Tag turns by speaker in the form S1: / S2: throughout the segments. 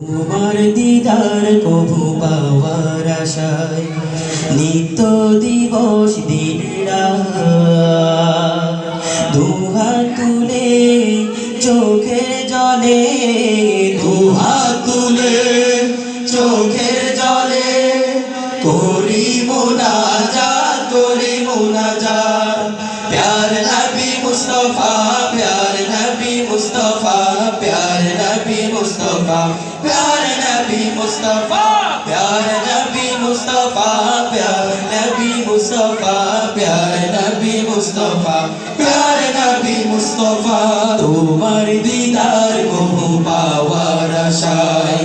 S1: তোমার দিদার কবু পাওয়ার আশায় নিত্য দিবস দিন দুহাত তুলে চোখের জলে, দুহাত তুলে চোখের জলে করি মোনাজাত করি মোনাজাত প্যার নবী মুস্তফা, প্যার নবী মুস্তফা, প্যার মুস্তফা, প্যার নবী মুস্তফা, প্যার নবী মুস্তফা, প্যার নবী মুস্তফা, প্যার নবী মুস্তফা, প্যার নবী মুস্তফা। তোমার দিদার কবু পাওয়ার আশায়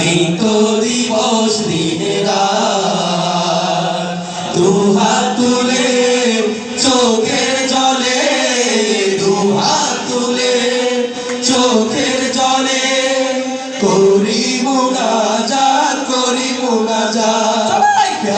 S1: নিত দিবস দিন রাত।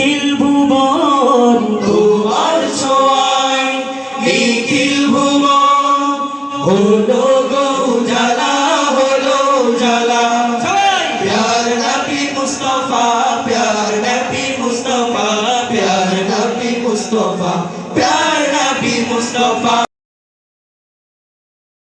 S2: নিখিল ভুবন
S1: তোমার ছোঁয়ায় নিখিল ভুবন। হলো গো উজালা হলো উজালা। প্যার নবী মুস্তফা প্যার নবী মুস্তফা প্যার নবী মুস্তফা প্যার নবী মুস্তফা।